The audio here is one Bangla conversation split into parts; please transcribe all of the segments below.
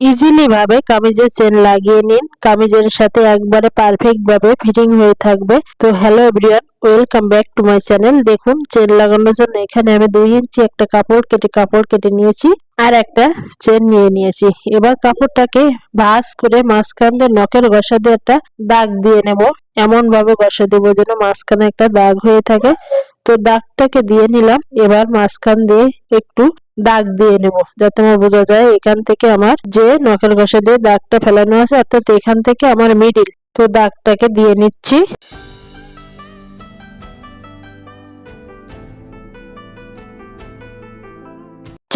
ইজিলি ভাবে কামিজের চেন লাগিয়ে নিন। কামিজের সাথে একবারে পারফেক্ট ভাবে ফিটিং হয়ে থাকবে। তো hello everyone welcome back to my channel দেখুন চেন লাগানোর জন্য এখানে আমি দুই ইঞ্চি একটা কাপড় কেটে কাপড় কেটে নিয়েছি আর একটা চেন নিয়ে নিয়েছি। এবার কাপড়টাকে ভাঁজ করে মাঝখান দিয়ে নখের ঘষা দিয়ে একটা দাগ দিয়ে নেব। এমন ভাবে ঘষা দেবো যেন মাঝখানে একটা দাগ হয়ে থাকে। তো দাগটাকে দিয়ে নিলাম। এবার মাঝখান দিয়ে একটু দাগ দিয়ে নেব, যাতে আমার বোঝা যায় এখান থেকে আমার যে নকেল ঘষা দিয়ে দাগটা ফেলানো আছে, অর্থাৎ এখান থেকে আমার মিডিল তো দাগটাকে দিয়ে নিচ্ছি।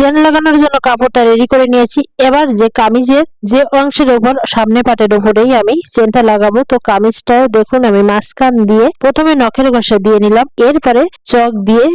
চেন লাগানোর জন্য কাপড়টা রেডি করে নিয়েছি। এবার যে কামিজের যে অংশের উপর সামনে পাটের উপরেই আমি চেনটা লাগাবো। তো কামিজটাও দেখুন, আমি মাঝখান দিয়ে প্রথমে নখের ঘষা দিয়ে নিলাম। এরপরে চক দিয়ে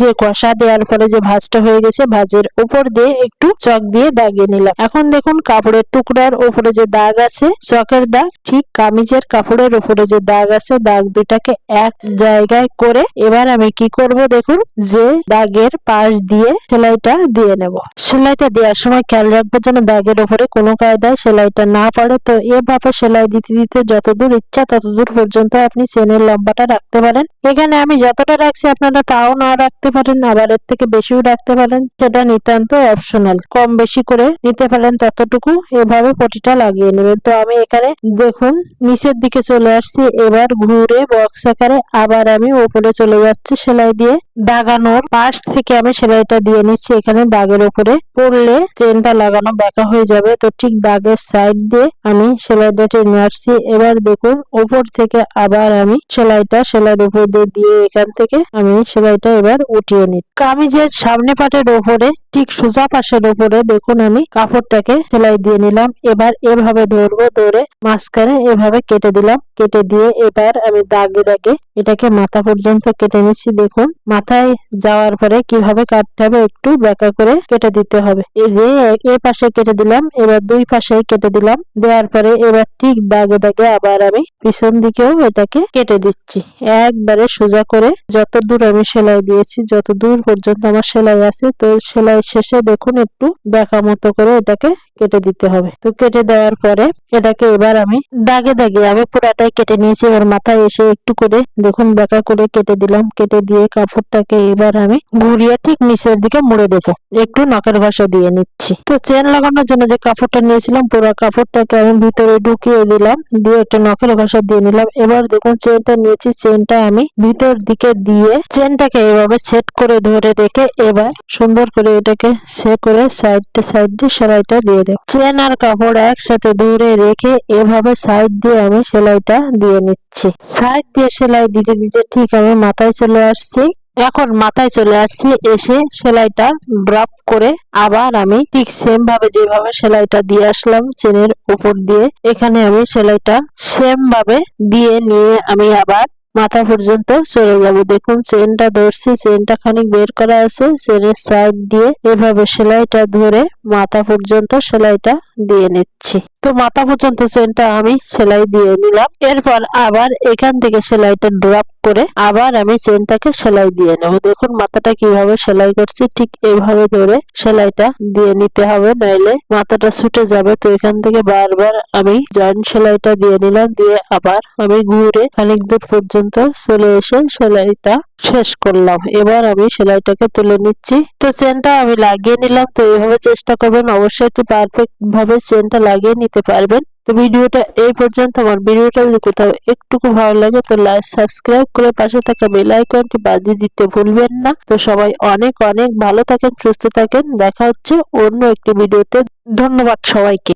যে কষা দেওয়ার পরে যে ভাজটা হয়ে গেছে, ভাজের উপর দিয়ে একটু চক দিয়ে দাগিয়ে নিলাম। এখন দেখুন, কাপড়ের টুকরার উপরে যে দাগ আছে, চকের দাগ, ঠিক কামিজের কাপড়ের উপরে যে দাগ আছে, দাগ দুটাকে এক জায়গায় করে এবার আমি কি করব দেখুন, যে দাগের পাশ দিয়ে সেলাইটা দিয়ে নেব। সেলাইটা দেওয়ার সময় খেয়াল রাখব যেন দাগের উপরে কোনো কায়দায় সেলাইটা না পড়ে। তো এভাবে সেলাই দিতে দিতে যতদূর ইচ্ছা ততদূর পর্যন্ত আপনি চেনের লম্বাটা রাখতে পারেন। এখানে আমি যতটা রাখছি আপনারা তাও না রাখতে পারেন, আবার এর থেকে বেশিও রাখতে পারেন। সেটা নিতান্ত অপশনাল কম বেশি করে নিতে পারেন ততটুকু। এভাবে পটিটা লাগিয়ে নেবেন। তো আমি এখানে দেখুন, নিচের দিকে চলে আসছি। এবার ঘুরে বক্স আকারে আবার আমি উপরে চলে যাচ্ছি সেলাই দিয়ে। দাগানোর পাশ থেকে আমি সেলাইটা দিয়ে নিচ্ছি। এখানে দাগের উপরে পড়লে চেনটা লাগানো বাঁকা হয়ে যাবে। তো ঠিক দাগের সাইড দিয়ে আমি সেলাইটা টেনে আসছি। এবার দেখুন উপর থেকে আবার আমি সেলাইটা সেলাইয়ের উপর দিয়ে দিয়ে এখান থেকে আমি সেলাইটা এবার উঠিয়ে নিই কামিজের সামনে পাটের ওপরে, ঠিক সোজা পাশের উপরে দেখুন আমি কাপড়টাকে সেলাই দিয়ে নিলাম। এবার এভাবে ধরবো, ধরে মাঝখানে এভাবে কেটে দিলাম। কেটে দিয়ে এবার আমি দাগে দাগে এটাকে মাথা পর্যন্ত কেটে নিচ্ছি, দেখুন। মাথায় যাওয়ার পরে কীভাবে কাটতে হবে একটু ব্যাকা করে কেটে দিতে হবে। এই যে, এ পাশে কেটে দিলাম, এবার দুই পাশে কেটে দিলাম। দেওয়ার পরে এবার ঠিক দাগে দাগে আবার আমি পিছন দিকেও এটাকে কেটে দিচ্ছি। একবারে সোজা করে যত দূর আমি সেলাই দিয়েছি, যত দূর পর্যন্ত আমার সেলাই আছে, তো সেলাই শেষে দেখুন একটু ব্যাকা মতো করে এটাকে কেটে দিতে হবে। তো কেটে দেওয়ার পরে এটাকে এবার আমি দাগে দাগে আমি পুরাটাই কেটে নিয়েছি, এবার মাথায় এসে একটু করে দেখুন বেঁকা করে কেটে দিলাম, কেটে দিয়ে কাপড়টাকে এবার আমি ঘুরিয়ে ঠিক নিচের দিকে মুড়ে দেবো। একটু নখের ঘষা দিয়ে নিচ্ছি। তো চেন লাগানোর জন্য যে কাপড়টা নিয়েছিলাম, পুরো কাপড়টাকে আমি ভিতরে ঢুকিয়ে দিলাম, দিয়ে একটা নখের ঘষা দিয়ে নিলাম। এবার দেখুন চেনটা নিয়েছি চেনটা আমি ভিতর দিকে দিয়ে চেনটাকে এভাবে সেট করে ধরে রেখে এবার সুন্দর করে এটাকে সে করে সাইড সাইড দিয়ে সেলাইটা দিয়ে দেব। চেন আর কাপড় একসাথে ধরে রেখে এভাবে সাইড দিয়ে আমি সেলাইটা দিয়ে নিচ্ছি। সাইড দিয়ে সেলাই দিতে দিতে ঠিক আমি মাথায় চলে আসছি। এখন মাথায় চলে আসছি এসে সেলাইটা ড্রপ করে আবার আমি ঠিক সেম ভাবে যেভাবে সেলাইটা দিয়ে আসলাম চেনের উপর দিয়ে, এখানে আমি সেলাইটা সেম ভাবে দিয়ে নিয়ে আমি আবার মাথা পর্যন্ত চলে যাব। দেখুন চেনটা ধরছি, চেনটা খানিক বের করা আছে, চেনের সাইড দিয়ে এভাবে সেলাইটা ধরে মাথা পর্যন্ত সেলাইটা দিয়ে নিচ্ছি। তো মাথা পর্যন্ত চেনটা আমি সেলাই দিয়ে নিলাম। এরপর আবার এখান থেকে সেলাইটা ড্রপ করে আবার আমি চেনটাকে সেলাই দিয়ে নেব। দেখুন মাথাটা কীভাবে সেলাই করছি, ঠিক এইভাবে ধরে সেলাইটা দিয়ে নিতে হবে, নাইলে মাথাটা ছুটে যাবে। তো এখান থেকে বারবার আমি জয়েন্ট সেলাইটা দিয়ে নিলাম, দিয়ে আবার আমি ঘুরে খানিক দূর পর্যন্ত চলে এসে সেলাইটা শেষ করলাম। এবার আমি সেলাইটাকে তুলে নিচ্ছি। তো চেনটা আমি লাগিয়ে নিলাম। তো এইভাবে চেষ্টা করবেন। অবশ্যই একটু পারফেক্ট ভাবে চেনটা লাগিয়ে নিতে পারবেন। তো ভিডিওটা এই পর্যন্ত। আমার ভিডিওটা যদি কোথাও একটুকু ভালো লাগে, তো লাইক সাবস্ক্রাইব করে পাশে থাকা বেল আইকনটি বাজিয়ে দিতে ভুলবেন না। তো সবাই অনেক অনেক ভালো থাকেন, সুস্থ থাকেন। দেখা হচ্ছে অন্য একটি ভিডিওতে। ধন্যবাদ সবাইকে।